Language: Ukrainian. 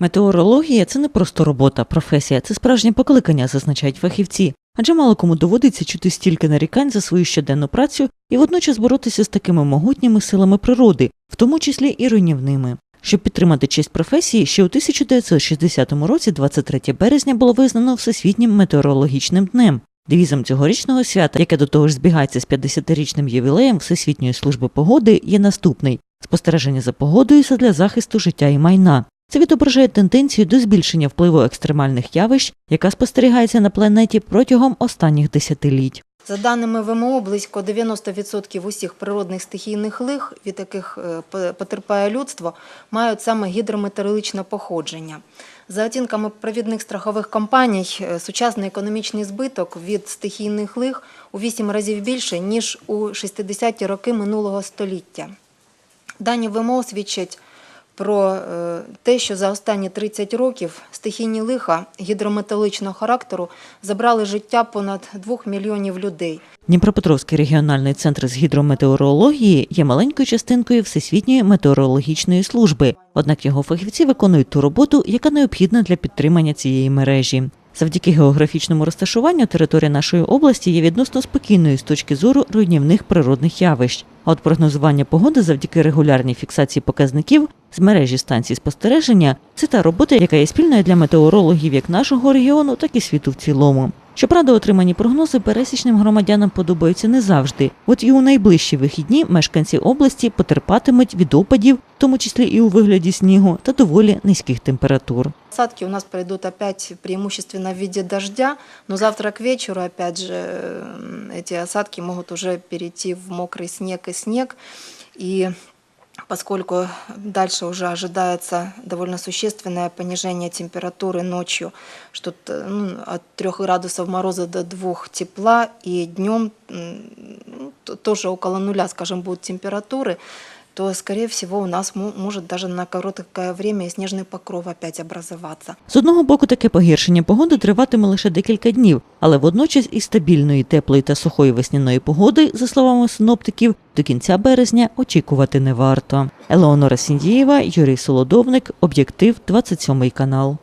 Метеорологія це не просто робота, професія, це справжнє покликання, зазначають фахівці. Адже мало кому доводиться чути стільки нарікань за свою щоденну працю і водночас боротися з такими могутніми силами природи, в тому числі і руйнівними. Щоб підтримати честь професії, ще у 1960 році, 23 березня, було визнано Всесвітнім метеорологічним днем. Девізом цьогорічного свята, яке до того ж збігається з 50-річним ювілеєм Всесвітньої служби погоди, є наступний спостереження за погодою для захисту життя і майна. Це відображає тенденцію до збільшення впливу екстремальних явищ, яка спостерігається на планеті протягом останніх десятиліть. За даними ВМО, близько 90% усіх природних стихійних лих, від яких е, потерпає людство, мають саме гідрометеорологічне походження. За оцінками провідних страхових компаній, е, сучасний економічний збиток від стихійних лих у 8 разів більше, ніж у 60-ті роки минулого століття. Дані ВМО свідчать про е, те, що за останні 30 років стихійні лиха гідрометеорологічного характеру забрали життя понад 2 мільйонів людей. Дніпропетровський регіональний центр з гідрометеорології є маленькою частинкою Всесвітньої метеорологічної служби, однак його фахівці виконують ту роботу, яка необхідна для підтримання цієї мережі. Завдяки географічному розташуванню територія нашої області є відносно спокійною з точки зору руйнівних природних явищ. А от прогнозування погоди завдяки регулярній фіксації показників з мережі станцій спостереження це та робота, яка є спільною для метеорологів як нашого регіону, так і світу в цілому. Щоправда, отримані прогнози пересічним громадянам подобаються не завжди. От і у найближчі вихідні мешканці області потерпатимуть від опадів, в тому числі і у вигляді снігу, та доволі низьких температур. Осадки у нас пройдут опять преимущественно в виде дождя, но завтра к вечеру, опять же, эти осадки могут уже перейти в мокрый снег и снег. И поскольку дальше уже ожидается довольно существенное понижение температуры ночью, что-то ну, от 3 градусов мороза до 2 тепла, и днем ну, тоже около нуля, скажем, будут температуры, то, скорее всего, у нас мо- может даже на короткое время и снежный покров опять образуватися. З одного боку, таке погіршення погоди триватиме лише декілька днів, але водночас і стабільної, теплої та сухої весняної погоди, за словами синоптиків, до кінця березня очікувати не варто. Елеонора Сіндієва, Юрій Солодовник, Об'єктив, 27 канал.